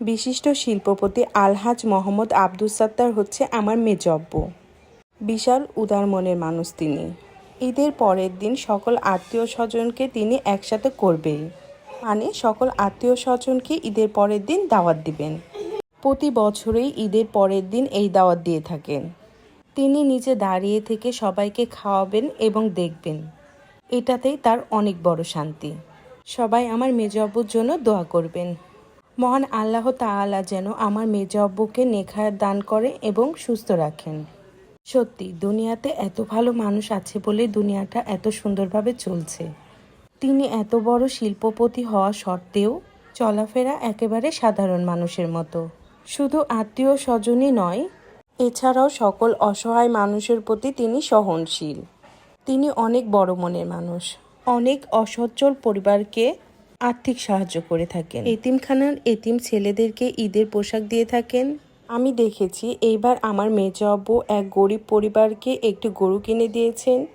বিশিষ্ট শিল্পপতি আলহাজ মোহাম্মদ আব্দুস সাত্তার হচ্ছে আমার মেজব্য বিশাল উদার মনের মানুষ তিনি। ঈদের পরের দিন সকল আত্মীয় স্বজনকে তিনি একসাথে করবেই। মানে সকল আত্মীয় স্বজনকে ঈদের পরের দিন দাওয়াত দিবেন। প্রতি বছরেই ঈদের পরের দিন এই দাওয়াত দিয়ে থাকেন। তিনি নিজে দাঁড়িয়ে থেকে সবাইকে খাওয়াবেন এবং দেখবেন। এটাতেই তার অনেক বড় শান্তি। সবাই আমার মেজো আব্বুর জন্য দোয়া করবেন। মহান আল্লাহ তাআলা যেন আমার মেজো আব্বুকে নেখায়াত দান করে এবং সুস্থ রাখেন। সত্যি, দুনিয়াতে এত ভালো মানুষ আছে বলে দুনিয়াটা এত সুন্দরভাবে চলছে। তিনি এত বড় শিল্পপতি হওয়া সত্ত্বেও চলাফেরা একেবারে সাধারণ মানুষের মতো। শুধু আত্মীয় স্বজনই নয়, এছাড়াও সকল অসহায় মানুষের প্রতি তিনি সহনশীল। তিনি অনেক বড় মনের মানুষ। অনেক অসচ্ছল পরিবারকে আর্থিক সাহায্য করে থাকেন। এতিমখানার এতিম ছেলেদেরকে ঈদের পোশাক দিয়ে থাকেন। আমি দেখেছি, এইবার আমার মেজ এক গরিব পরিবারকে একটি গরু কিনে দিয়েছেন।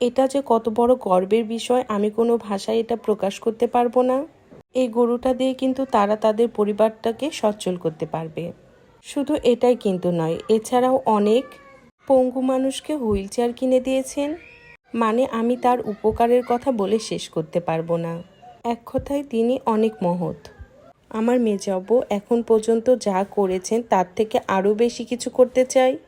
এটা যে কত বড় গর্বের বিষয়, আমি কোনো ভাষায় এটা প্রকাশ করতে পারব না। এই গরুটা দিয়ে কিন্তু তারা তাদের পরিবারটাকে সচ্ছল করতে পারবে। শুধু এটাই কিন্তু নয়, এছাড়াও অনেক পঙ্গু মানুষকে হুইল চেয়ার কিনে দিয়েছেন। মানে আমি তার উপকারের কথা বলে শেষ করতে পারব না। এক কথায় তিনি অনেক মহৎ। আমার মেজাব্বু এখন পর্যন্ত যা করেছেন তার থেকে আরও বেশি কিছু করতে চাই।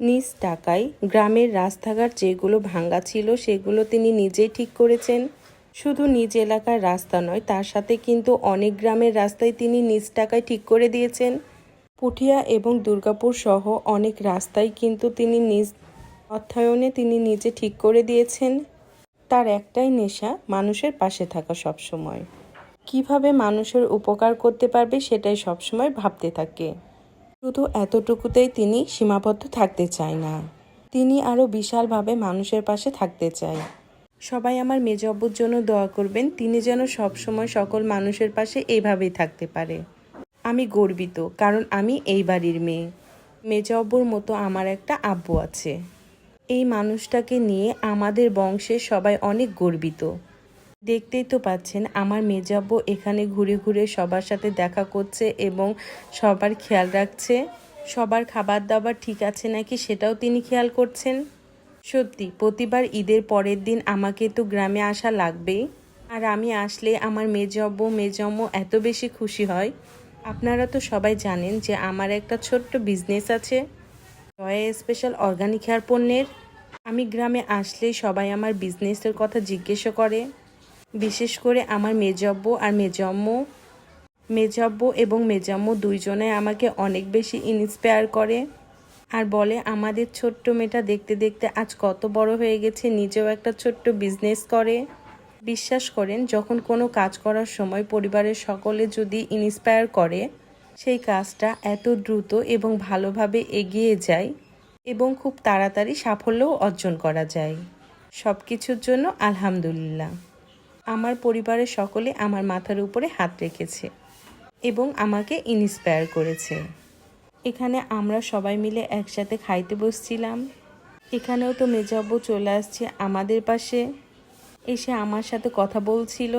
নিজ টাকায় গ্রামের রাস্তাঘাট যেগুলো ভাঙ্গা ছিল সেগুলো তিনি নিজেই ঠিক করেছেন। শুধু নিজ এলাকার রাস্তা নয়, তার সাথে কিন্তু অনেক গ্রামের রাস্তায় তিনি নিজ টাকায় ঠিক করে দিয়েছেন। পুঠিয়া এবং দুর্গাপুর সহ অনেক রাস্তায় কিন্তু তিনি নিজ অর্থায়নে তিনি নিজে ঠিক করে দিয়েছেন। তার একটাই নেশা, মানুষের পাশে থাকা সবসময়। কীভাবে মানুষের উপকার করতে পারবে সেটাই সবসময় ভাবতে থাকে। শুধু এতটুকুতেই তিনি সীমাবদ্ধ থাকতে চায় না। তিনি আরও বিশালভাবে মানুষের পাশে থাকতে চায়। সবাই আমার মেজ জন্য দোয়া করবেন, তিনি যেন সবসময় সকল মানুষের পাশে এইভাবেই থাকতে পারে। আমি গর্বিত, কারণ আমি এই বাড়ির মেয়ে। মেজ মতো আমার একটা আব্বু আছে। এই মানুষটাকে নিয়ে আমাদের বংশের সবাই অনেক গর্বিত। দেখতেই তো পাচ্ছেন, আমার মেজাব্ব এখানে ঘুরে ঘুরে সবার সাথে দেখা করছে এবং সবার খেয়াল রাখছে। সবার খাবার দাবার ঠিক আছে নাকি সেটাও তিনি খেয়াল করছেন? সত্যি, প্রতিবার ঈদের পরের দিন আমাকে তো গ্রামে আসা লাগবেই। আর আমি আসলে আমার মেজব্ব মেজম্ম এত বেশি খুশি হয়। আপনারা তো সবাই জানেন যে আমার একটা ছোট্ট বিজনেস আছে। জয়া স্পেশাল অর্গানিক হেয়ার পণ্যের। আমি গ্রামে আসলেই সবাই আমার বিজনেসের কথা জিজ্ঞেস করে। বিশেষ করে আমার মেজব্ব আর মেজম্ম। মেজব্ব এবং মেজম্ম দুইজনে আমাকে অনেক বেশি ইন্সপায়ার করে। আর বলে, আমাদের ছোট্ট মেয়েটা দেখতে দেখতে আজ কত বড় হয়ে গেছে, নিজেও একটা ছোট্ট বিজনেস করে। বিশ্বাস করেন, যখন কোনো কাজ করার সময় পরিবারের সকলে যদি ইন্সপায়ার করে সেই কাজটা এত দ্রুত এবং ভালোভাবে এগিয়ে যায় এবং খুব তাড়াতাড়ি সাফল্যও অর্জন করা যায়। সব কিছুর জন্য আলহামদুলিল্লাহ। আমার পরিবারের সকলে আমার মাথার উপরে হাত রেখেছে এবং আমাকে ইন্সপায়ার করেছে। এখানে আমরা সবাই মিলে একসাথে খাইতে বসছিলাম। এখানেও তো মেজাব্বু চলে আসছে আমাদের পাশে। এসে আমার সাথে কথা বলছিল।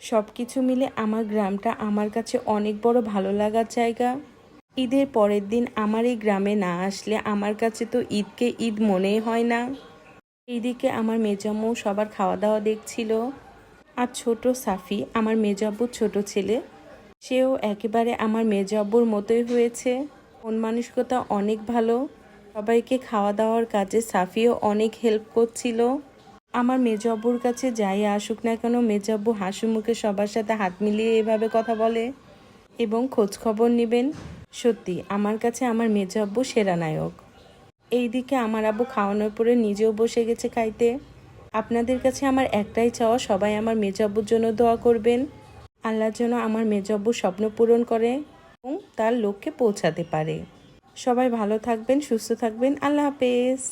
সব কিছু মিলে আমার গ্রামটা আমার কাছে অনেক বড় ভালো লাগার জায়গা। ঈদের পরের দিন আমার এই গ্রামে না আসলে আমার কাছে তো ঈদকে ঈদ মনেই হয় না। এইদিকে আমার মেজাম্মু সবার খাওয়া দাওয়া দেখছিল। আর ছোট সাফি, আমার মেজাব্বুর ছোট ছেলে, সেও একেবারে আমার মেজাব্বুর মতোই হয়েছে। মন মানসিকতা অনেক ভালো। সবাইকে খাওয়া দাওয়ার কাজে সাফিও অনেক হেল্প করছিল। আমার মেজাব্বুর কাছে যাই আসুক না কেন মেজাব্বু হাসি মুখে সবার সাথে হাত মিলিয়ে এভাবে কথা বলে এবং খোঁজ খবর নেবেন। সত্যি, আমার কাছে আমার মেজাব্বু সেরা নায়ক। এইদিকে আমার আব্বু খাওয়ানোর পরে নিজেও বসে গেছে খাইতে। আপনাদের কাছে আমার একটাই চাওয়া, সবাই আমার মেজাব্বুর জন্য দোয়া করবেন। আল্লাহ যেন আমার মেজাব্বু স্বপ্ন পূরণ করে এবং তার লক্ষ্যে পৌঁছাতে পারে। সবাই ভালো থাকবেন, সুস্থ থাকবেন। আল্লাহ হাফেজ।